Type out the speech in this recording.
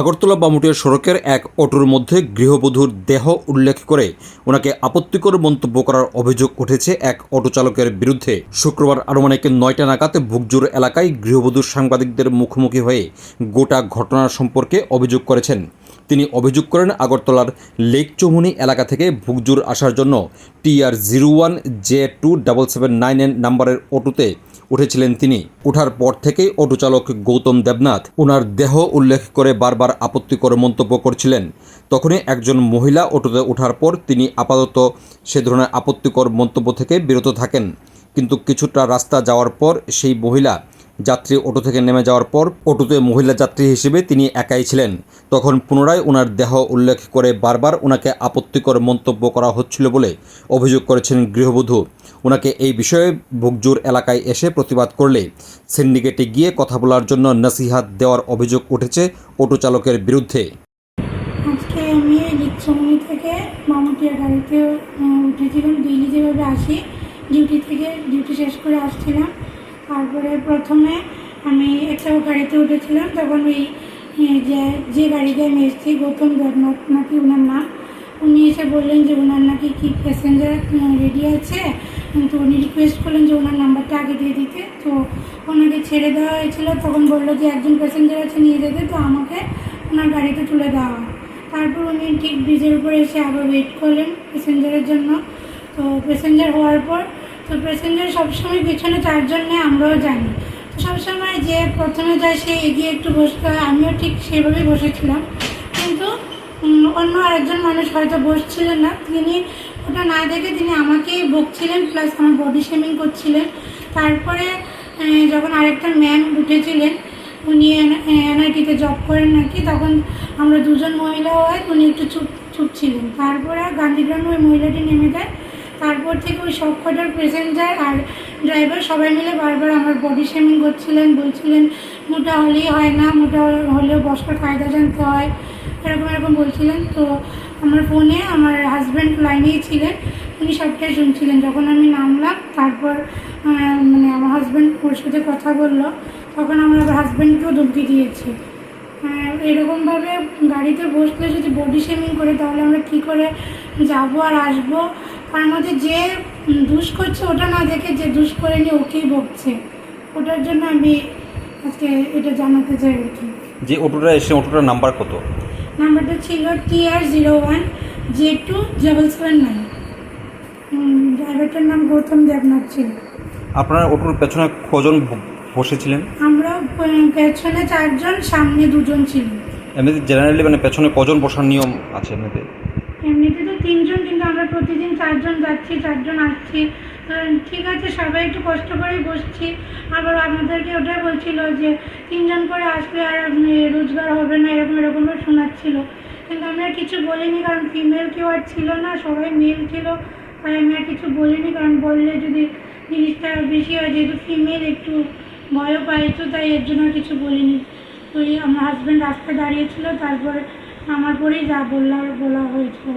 আগরতলা বামুটিয়া সড়কের এক অটোর মধ্যে গৃহবধূর দেহ উল্লেখ করে ওনাকে আপত্তিকর মন্তব্য করার অভিযোগ উঠেছে এক অটো চালকের বিরুদ্ধে। শুক্রবার আনুমানিক নয়টা নাগাদ ভুগজুর এলাকায় গৃহবধূর সাংবাদিকদের মুখোমুখি হয়ে গোটা ঘটনা সম্পর্কে অভিযোগ করেছেন। তিনি অভিযোগ করেন, আগরতলার লেক চৌমুনি এলাকা থেকে ভুগজুর আসার জন্য TR zero one J two double seven nine নাম্বারের অটোতে উঠেছিলেন তিনি। উঠার পর থেকেই অটোচালক গৌতম দেবনাথ ওনার দেহ উল্লেখ করে বারবার আপত্তিকর মন্তব্য করছিলেন। তখনই একজন মহিলা অটোতে ওঠার পর তিনি আপাতত সে ধরনের আপত্তিকর মন্তব্য থেকে বিরত থাকেন। কিন্তু কিছুটা রাস্তা যাওয়ার পর সেই মহিলা যাত্রী অটো থেকে নেমে যাওয়ার পর অটোতে মহিলা যাত্রী হিসেবে তিনি একাই ছিলেন। তখন পুনরায় ওনার দেহ উল্লেখ করে বারবার ওনাকে আপত্তিকর মন্তব্য করা হচ্ছিল বলে অভিযোগ করেছেন গৃহবধূ। ওনাকে এই বিষয়ে ভুগজুর এলাকায় এসে প্রতিবাদ করলে সিন্ডিকেটে গিয়ে কথা বলার জন্য নসিহাত দেওয়ার অভিযোগ উঠেছে অটো চালকের বিরুদ্ধে। ডিউটি থেকে, ডিউটি শেষ করে আসছিলাম। তারপরে প্রথমে আমি একটা গাড়িতে উঠেছিলাম, তখন ওই যে যে গাড়িতে আমি এসেছি, গৌতম দেবনাথ নাকি ওনার নাম উনি এসে বললেন যে ওনার নাকি কি প্যাসেঞ্জার রেডি আছে। তো উনি রিকোয়েস্ট করলেন যে ওনার নাম্বারটা আগে দিয়ে দিতে। তো ওনাকে ছেড়ে দেওয়া হয়েছিল, তখন বলল যে একজন প্যাসেঞ্জার আছে, নিয়ে যেতে, তো আমাকে ওনার গাড়িতে তুলে দেওয়া হয়। তারপর উনি ঠিক ব্রিজের উপরে এসে আবার ওয়েট করলেন প্যাসেঞ্জারের জন্য। তো প্যাসেঞ্জার হওয়ার পর তো প্যাসেঞ্জার সবসময় পেছনে চারজন নেয় আমরাও জানি। তো সবসময় যে প্রথমে যায় সে এগিয়ে একটু বসতে হয়, আমিও ঠিক সেভাবেই বসেছিলাম। কিন্তু অন্য আরেকজন মানুষ হয়তো বসছিলেন না। তিনি ওটা না দেখে তিনি আমাকেই বকছিলেন প্লাস আমার বডি শেমিং করছিলেন। তারপরে যখন আরেকটা ম্যাম উঠেছিলেন, উনি এনআইটিতে জব করেন নাকি, তখন আমরা দুজন মহিলা হয়, উনি একটু চুপ চুপ ছিলেন। তারপরে গান্ধীগ্রামে ওই মহিলাটি নেমে দেয় তারপর থেকে ওই সব কটার প্যাসেঞ্জার আর ড্রাইভার সবাই মিলে বারবার আমার বডি শেমিং করছিলেন, বলছিলেন, মোটা হলেই হয় না, মোটা হলেও বসার কায়দা জানতে হয়, এরকম এরকম বলছিলেন। তো আমার ফোনে আমার হাজব্যান্ড লাইনেই ছিলেন, উনি সবটাই শুনছিলেন যখন আমি নামলাম, তারপর মানে আমার হাজব্যান্ড ওর সাথে কথা বলল, তখন আমার আবার হাজব্যান্ডকেও ধমকি দিয়েছি। এরকমভাবে গাড়িতে বসলে যদি বডি শেমিং করে, তাহলে আমরা কী করে যাব আর আসব? তার মধ্যে যে দুষ করছে ওটা না দেখে যে দুষ করে নিয়ে ওকেই বকছে। ওটার জন্য আমি আজকে এটা জানাতে চাই আর কি। যে অটোটা এসে অটোটার নাম্বার কত? নাম্বারটা ছিল T R zero one J two double seven nine. ড্রাইভারটার নাম গৌতম দেবনাথ ছিল আপনার অটোর পেছনে কজন বসেছিলেন? আমরা পেছনে চারজন সামনে দুজন ছিল এমনিতে জেনারেলি মানে পেছনে কজন বসার নিয়ম আছে এমনিতে? তো তিনজন কিন্তু আমরা প্রতিদিন চারজন যাচ্ছি, চারজন আসছি। ঠিক আছে, সবাই একটু কষ্ট করেই বসছি। আবার আপনাদেরকে ওটাই বলছিল যে, তিনজন করে আসলে আর আপনি রোজগার হবে না, এরকম, এরকমও শোনাচ্ছিল। কিন্তু আমরা কিছু বলিনি, কারণ ফিমেল কেউ আর ছিল না, সবাই মেল ছিল। তাই আমি আর কিছু বলিনি, কারণ বললে যদি জিনিসটা বেশি হয়, যেহেতু ফিমেল একটু ভয়ও পাই তো তাই এর জন্য আর কিছু বলিনি। এই আমার হাজব্যান্ড রাস্তায় দাঁড়িয়েছিল তারপর আমার পরেই যা বললার বলা হয়েছিল।